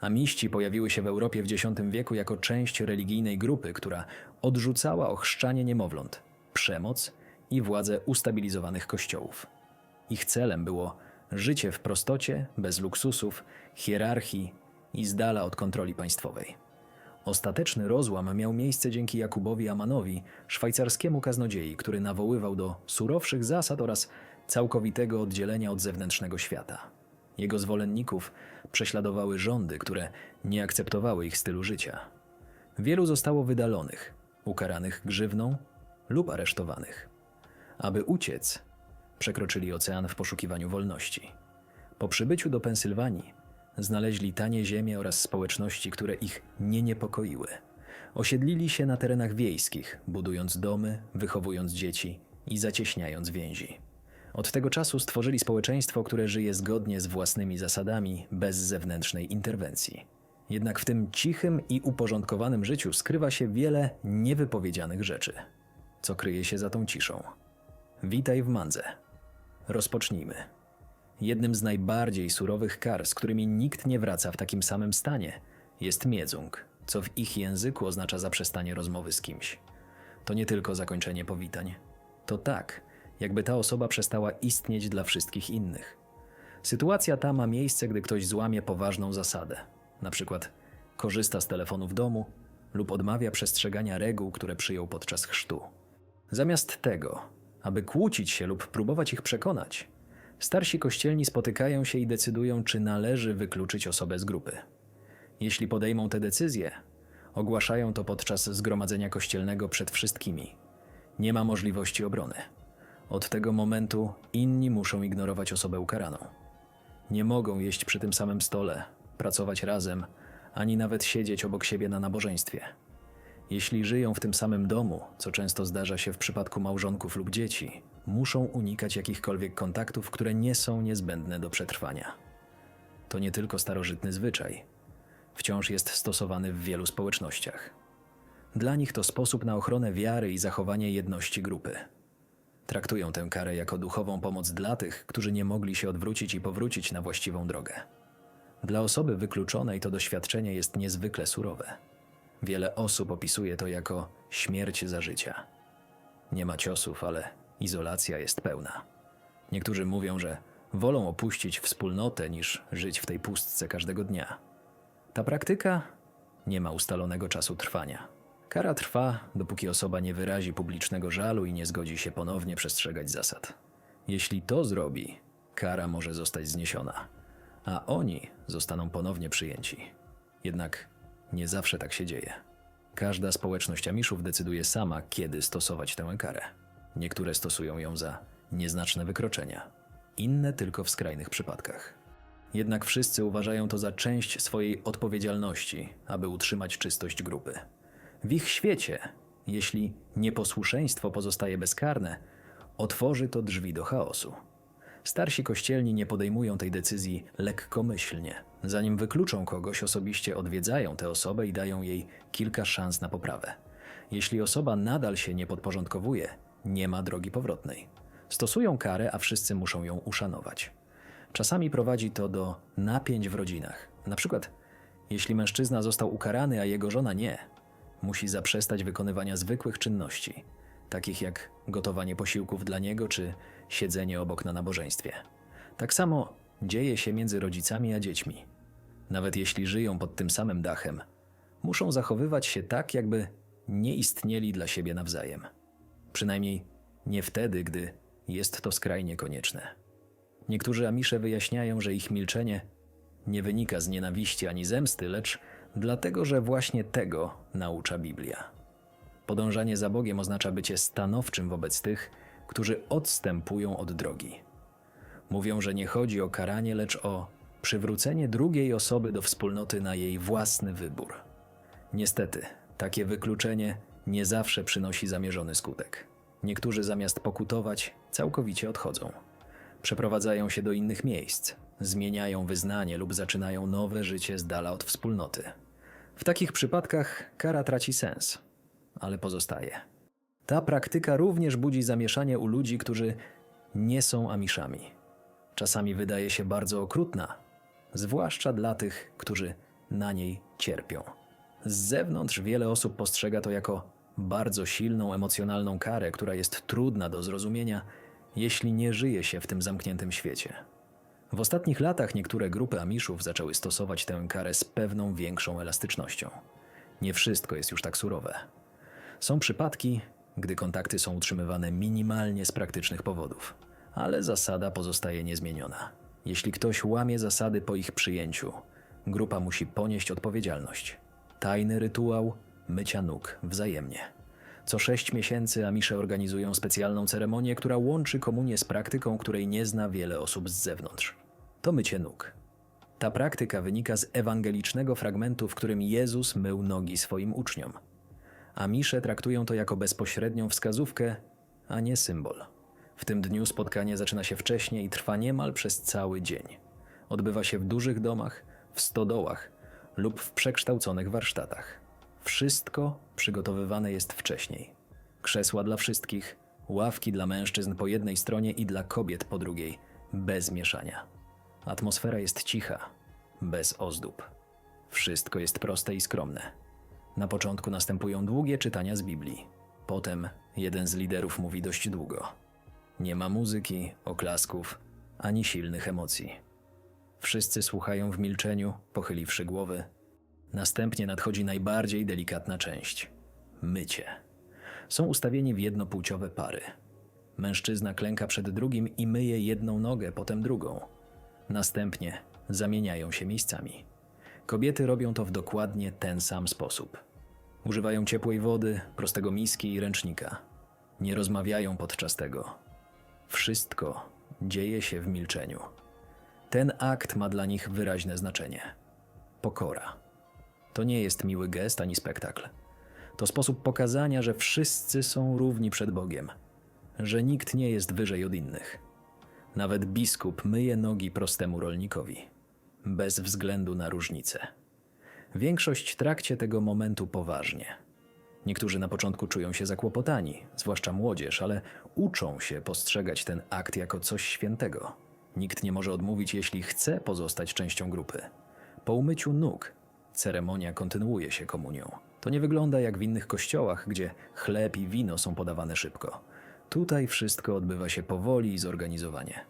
Amiści pojawiły się w Europie w X wieku jako część religijnej grupy, która odrzucała ochrzczanie niemowląt, przemoc i władzę ustabilizowanych kościołów. Ich celem było życie w prostocie, bez luksusów, hierarchii i z dala od kontroli państwowej. Ostateczny rozłam miał miejsce dzięki Jakubowi Amanowi, szwajcarskiemu kaznodziei, który nawoływał do surowszych zasad oraz całkowitego oddzielenia od zewnętrznego świata. Jego zwolenników prześladowały rządy, które nie akceptowały ich stylu życia. Wielu zostało wydalonych, ukaranych grzywną lub aresztowanych. Aby uciec, przekroczyli ocean w poszukiwaniu wolności. Po przybyciu do Pensylwanii znaleźli tanie ziemie oraz społeczności, które ich nie niepokoiły. Osiedlili się na terenach wiejskich, budując domy, wychowując dzieci i zacieśniając więzi. Od tego czasu stworzyli społeczeństwo, które żyje zgodnie z własnymi zasadami, bez zewnętrznej interwencji. Jednak w tym cichym i uporządkowanym życiu skrywa się wiele niewypowiedzianych rzeczy. Co kryje się za tą ciszą? Witaj w Mandze. Rozpocznijmy. Jednym z najbardziej surowych kar, z którymi nikt nie wraca w takim samym stanie, jest miedzung, co w ich języku oznacza zaprzestanie rozmowy z kimś. To nie tylko zakończenie powitań. To tak, jakby ta osoba przestała istnieć dla wszystkich innych. Sytuacja ta ma miejsce, gdy ktoś złamie poważną zasadę, na przykład korzysta z telefonu w domu lub odmawia przestrzegania reguł, które przyjął podczas chrztu. Zamiast tego, aby kłócić się lub próbować ich przekonać, starsi kościelni spotykają się i decydują, czy należy wykluczyć osobę z grupy. Jeśli podejmą tę decyzję, ogłaszają to podczas zgromadzenia kościelnego przed wszystkimi. Nie ma możliwości obrony. Od tego momentu inni muszą ignorować osobę ukaraną. Nie mogą jeść przy tym samym stole, pracować razem, ani nawet siedzieć obok siebie na nabożeństwie. Jeśli żyją w tym samym domu, co często zdarza się w przypadku małżonków lub dzieci, muszą unikać jakichkolwiek kontaktów, które nie są niezbędne do przetrwania. To nie tylko starożytny zwyczaj, wciąż jest stosowany w wielu społecznościach. Dla nich to sposób na ochronę wiary i zachowanie jedności grupy. Traktują tę karę jako duchową pomoc dla tych, którzy nie mogli się odwrócić i powrócić na właściwą drogę. Dla osoby wykluczonej to doświadczenie jest niezwykle surowe. Wiele osób opisuje to jako śmierć za życia. Nie ma ciosów, ale izolacja jest pełna. Niektórzy mówią, że wolą opuścić wspólnotę niż żyć w tej pustce każdego dnia. Ta praktyka nie ma ustalonego czasu trwania. Kara trwa, dopóki osoba nie wyrazi publicznego żalu i nie zgodzi się ponownie przestrzegać zasad. Jeśli to zrobi, kara może zostać zniesiona, a oni zostaną ponownie przyjęci. Jednak nie zawsze tak się dzieje. Każda społeczność Amiszów decyduje sama, kiedy stosować tę karę. Niektóre stosują ją za nieznaczne wykroczenia, inne tylko w skrajnych przypadkach. Jednak wszyscy uważają to za część swojej odpowiedzialności, aby utrzymać czystość grupy. W ich świecie, jeśli nieposłuszeństwo pozostaje bezkarne, otworzy to drzwi do chaosu. Starsi kościelni nie podejmują tej decyzji lekkomyślnie. Zanim wykluczą kogoś, osobiście odwiedzają tę osobę i dają jej kilka szans na poprawę. Jeśli osoba nadal się nie podporządkowuje, nie ma drogi powrotnej. Stosują karę, a wszyscy muszą ją uszanować. Czasami prowadzi to do napięć w rodzinach. Na przykład, jeśli mężczyzna został ukarany, a jego żona nie, musi zaprzestać wykonywania zwykłych czynności, takich jak gotowanie posiłków dla niego czy siedzenie obok na nabożeństwie. Tak samo dzieje się między rodzicami a dziećmi. Nawet jeśli żyją pod tym samym dachem, muszą zachowywać się tak, jakby nie istnieli dla siebie nawzajem. Przynajmniej nie wtedy, gdy jest to skrajnie konieczne. Niektórzy Amisze wyjaśniają, że ich milczenie nie wynika z nienawiści ani zemsty, lecz dlatego, że właśnie tego naucza Biblia. Podążanie za Bogiem oznacza bycie stanowczym wobec tych, którzy odstępują od drogi. Mówią, że nie chodzi o karanie, lecz o przywrócenie drugiej osoby do wspólnoty na jej własny wybór. Niestety, takie wykluczenie nie zawsze przynosi zamierzony skutek. Niektórzy zamiast pokutować, całkowicie odchodzą. Przeprowadzają się do innych miejsc, zmieniają wyznanie lub zaczynają nowe życie z dala od wspólnoty. W takich przypadkach kara traci sens, ale pozostaje. Ta praktyka również budzi zamieszanie u ludzi, którzy nie są Amiszami. Czasami wydaje się bardzo okrutna, zwłaszcza dla tych, którzy na niej cierpią. Z zewnątrz wiele osób postrzega to jako bardzo silną emocjonalną karę, która jest trudna do zrozumienia, jeśli nie żyje się w tym zamkniętym świecie. W ostatnich latach niektóre grupy Amiszów zaczęły stosować tę karę z pewną większą elastycznością. Nie wszystko jest już tak surowe. Są przypadki, gdy kontakty są utrzymywane minimalnie z praktycznych powodów, ale zasada pozostaje niezmieniona. Jeśli ktoś łamie zasady po ich przyjęciu, grupa musi ponieść odpowiedzialność. Tajny rytuał mycia nóg wzajemnie. Co sześć miesięcy Amisze organizują specjalną ceremonię, która łączy komunię z praktyką, której nie zna wiele osób z zewnątrz. To mycie nóg. Ta praktyka wynika z ewangelicznego fragmentu, w którym Jezus mył nogi swoim uczniom. Amisze traktują to jako bezpośrednią wskazówkę, a nie symbol. W tym dniu spotkanie zaczyna się wcześniej i trwa niemal przez cały dzień. Odbywa się w dużych domach, w stodołach lub w przekształconych warsztatach. Wszystko przygotowywane jest wcześniej. Krzesła dla wszystkich, ławki dla mężczyzn po jednej stronie i dla kobiet po drugiej, bez mieszania. Atmosfera jest cicha, bez ozdób. Wszystko jest proste i skromne. Na początku następują długie czytania z Biblii. Potem jeden z liderów mówi dość długo. Nie ma muzyki, oklasków, ani silnych emocji. Wszyscy słuchają w milczeniu, pochyliwszy głowy. Następnie nadchodzi najbardziej delikatna część mycie. Są ustawieni w jednopłciowe pary. Mężczyzna klęka przed drugim i myje jedną nogę, potem drugą. Następnie zamieniają się miejscami. Kobiety robią to w dokładnie ten sam sposób. Używają ciepłej wody, prostego miski i ręcznika. Nie rozmawiają podczas tego. Wszystko dzieje się w milczeniu. Ten akt ma dla nich wyraźne znaczenie. Pokora. To nie jest miły gest ani spektakl. To sposób pokazania, że wszyscy są równi przed Bogiem, że nikt nie jest wyżej od innych. Nawet biskup myje nogi prostemu rolnikowi, bez względu na różnice. Większość trakcie tego momentu poważnie. Niektórzy na początku czują się zakłopotani, zwłaszcza młodzież, ale uczą się postrzegać ten akt jako coś świętego. Nikt nie może odmówić, jeśli chce pozostać częścią grupy. Po umyciu nóg ceremonia kontynuuje się komunią. To nie wygląda jak w innych kościołach, gdzie chleb i wino są podawane szybko. Tutaj wszystko odbywa się powoli i zorganizowanie.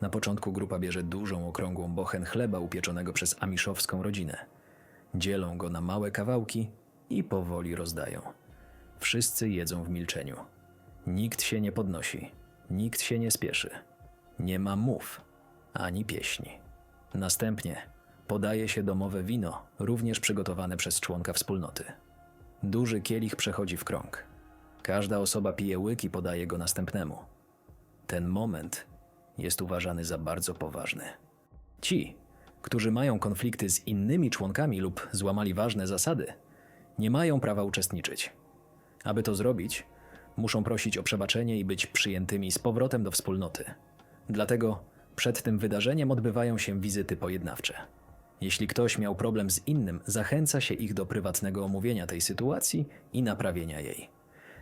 Na początku grupa bierze dużą, okrągłą bochen chleba upieczonego przez amiszowską rodzinę. Dzielą go na małe kawałki i powoli rozdają. Wszyscy jedzą w milczeniu. Nikt się nie podnosi, nikt się nie spieszy. Nie ma mów ani pieśni. Następnie podaje się domowe wino, również przygotowane przez członka wspólnoty. Duży kielich przechodzi w krąg. Każda osoba pije łyk i podaje go następnemu. Ten moment jest uważany za bardzo poważny. Ci, którzy mają konflikty z innymi członkami lub złamali ważne zasady, nie mają prawa uczestniczyć. Aby to zrobić, muszą prosić o przebaczenie i być przyjętymi z powrotem do wspólnoty. Dlatego przed tym wydarzeniem odbywają się wizyty pojednawcze. Jeśli ktoś miał problem z innym, zachęca się ich do prywatnego omówienia tej sytuacji i naprawienia jej.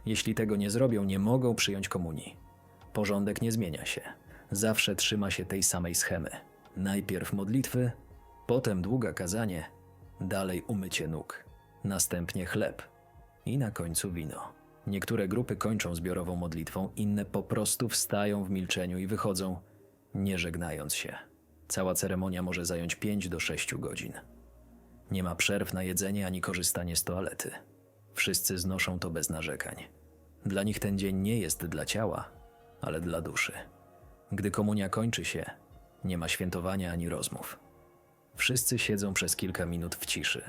Jeśli tego nie zrobią, nie mogą przyjąć komunii. Porządek nie zmienia się. Zawsze trzyma się tej samej schemy. Najpierw modlitwy, potem długa kazanie, dalej umycie nóg, następnie chleb i na końcu wino. Niektóre grupy kończą zbiorową modlitwą, inne po prostu wstają w milczeniu i wychodzą, nie żegnając się. Cała ceremonia może zająć 5 do 6 godzin. Nie ma przerw na jedzenie ani korzystanie z toalety. Wszyscy znoszą to bez narzekań. Dla nich ten dzień nie jest dla ciała, ale dla duszy. Gdy komunia kończy się, nie ma świętowania ani rozmów. Wszyscy siedzą przez kilka minut w ciszy.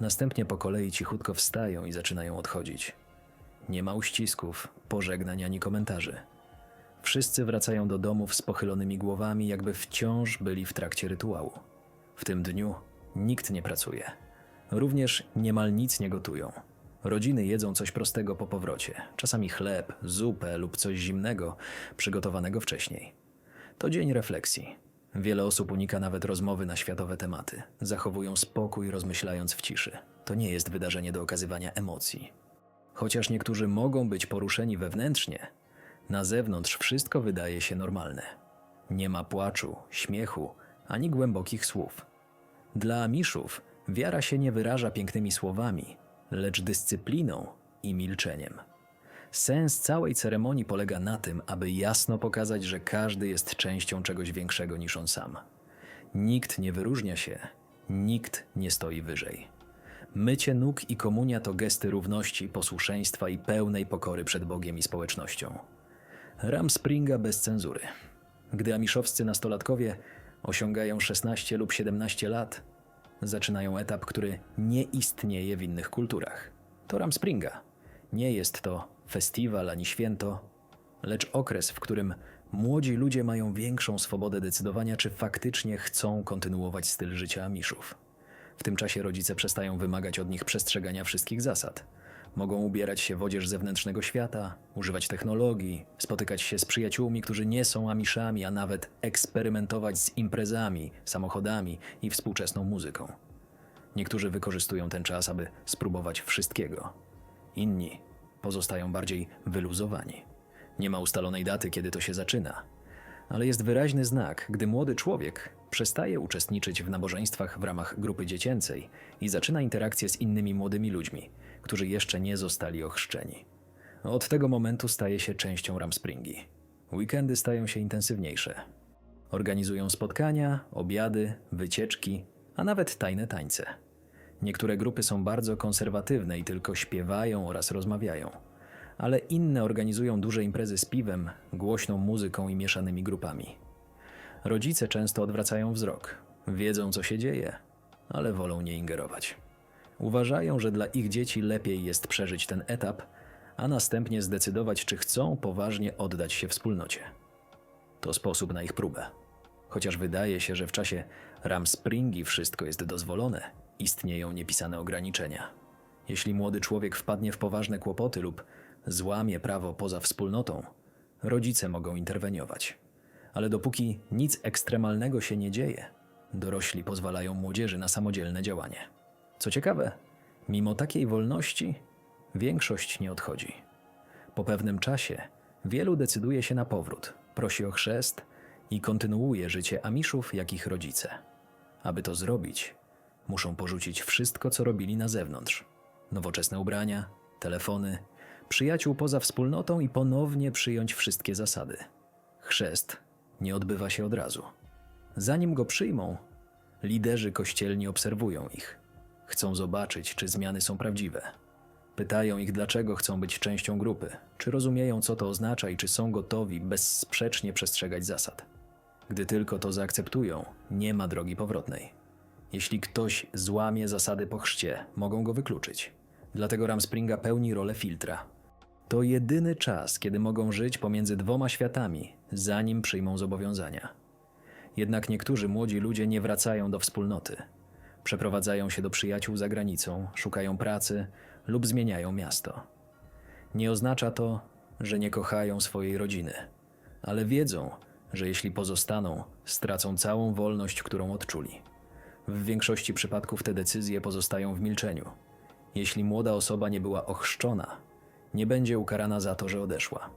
Następnie po kolei cichutko wstają i zaczynają odchodzić. Nie ma uścisków, pożegnań ani komentarzy. Wszyscy wracają do domów z pochylonymi głowami, jakby wciąż byli w trakcie rytuału. W tym dniu nikt nie pracuje. Również niemal nic nie gotują. Rodziny jedzą coś prostego po powrocie, czasami chleb, zupę lub coś zimnego, przygotowanego wcześniej. To dzień refleksji. Wiele osób unika nawet rozmowy na światowe tematy. Zachowują spokój, rozmyślając w ciszy. To nie jest wydarzenie do okazywania emocji. Chociaż niektórzy mogą być poruszeni wewnętrznie, na zewnątrz wszystko wydaje się normalne. Nie ma płaczu, śmiechu ani głębokich słów. Dla Amiszów Wiara się nie wyraża pięknymi słowami, lecz dyscypliną i milczeniem. Sens całej ceremonii polega na tym, aby jasno pokazać, że każdy jest częścią czegoś większego niż on sam. Nikt nie wyróżnia się, nikt nie stoi wyżej. Mycie nóg i komunia to gesty równości, posłuszeństwa i pełnej pokory przed Bogiem i społecznością. Ram Springa bez cenzury. Gdy amiszowscy nastolatkowie osiągają 16 lub 17 lat, zaczynają etap, który nie istnieje w innych kulturach. To Ram Springa. Nie jest to festiwal ani święto, lecz okres, w którym młodzi ludzie mają większą swobodę decydowania, czy faktycznie chcą kontynuować styl życia Amiszów. W tym czasie rodzice przestają wymagać od nich przestrzegania wszystkich zasad. Mogą ubierać się w odzież zewnętrznego świata, używać technologii, spotykać się z przyjaciółmi, którzy nie są Amiszami, a nawet eksperymentować z imprezami, samochodami i współczesną muzyką. Niektórzy wykorzystują ten czas, aby spróbować wszystkiego. Inni pozostają bardziej wyluzowani. Nie ma ustalonej daty, kiedy to się zaczyna, ale jest wyraźny znak, gdy młody człowiek przestaje uczestniczyć w nabożeństwach w ramach grupy dziecięcej i zaczyna interakcję z innymi młodymi ludźmi, którzy jeszcze nie zostali ochrzczeni. Od tego momentu staje się częścią Ramspringi. Weekendy stają się intensywniejsze. Organizują spotkania, obiady, wycieczki, a nawet tajne tańce. Niektóre grupy są bardzo konserwatywne i tylko śpiewają oraz rozmawiają, ale inne organizują duże imprezy z piwem, głośną muzyką i mieszanymi grupami. Rodzice często odwracają wzrok, wiedzą co się dzieje, ale wolą nie ingerować. Uważają, że dla ich dzieci lepiej jest przeżyć ten etap, a następnie zdecydować, czy chcą poważnie oddać się wspólnocie. To sposób na ich próbę. Chociaż wydaje się, że w czasie Ramspringi wszystko jest dozwolone, istnieją niepisane ograniczenia. Jeśli młody człowiek wpadnie w poważne kłopoty lub złamie prawo poza wspólnotą, rodzice mogą interweniować. Ale dopóki nic ekstremalnego się nie dzieje, dorośli pozwalają młodzieży na samodzielne działanie. Co ciekawe, mimo takiej wolności, większość nie odchodzi. Po pewnym czasie wielu decyduje się na powrót, prosi o chrzest i kontynuuje życie Amiszów jak ich rodzice. Aby to zrobić, muszą porzucić wszystko, co robili na zewnątrz: nowoczesne ubrania, telefony, przyjaciół poza wspólnotą i ponownie przyjąć wszystkie zasady. Chrzest nie odbywa się od razu. Zanim go przyjmą, liderzy kościelni obserwują ich. Chcą zobaczyć, czy zmiany są prawdziwe. Pytają ich, dlaczego chcą być częścią grupy, czy rozumieją, co to oznacza i czy są gotowi bezsprzecznie przestrzegać zasad. Gdy tylko to zaakceptują, nie ma drogi powrotnej. Jeśli ktoś złamie zasady po chrzcie, mogą go wykluczyć. Dlatego Ramspringa pełni rolę filtra. To jedyny czas, kiedy mogą żyć pomiędzy dwoma światami, zanim przyjmą zobowiązania. Jednak niektórzy młodzi ludzie nie wracają do wspólnoty. Przeprowadzają się do przyjaciół za granicą, szukają pracy lub zmieniają miasto. Nie oznacza to, że nie kochają swojej rodziny, ale wiedzą, że jeśli pozostaną, stracą całą wolność, którą odczuli. W większości przypadków te decyzje pozostają w milczeniu. Jeśli młoda osoba nie była ochrzczona, nie będzie ukarana za to, że odeszła.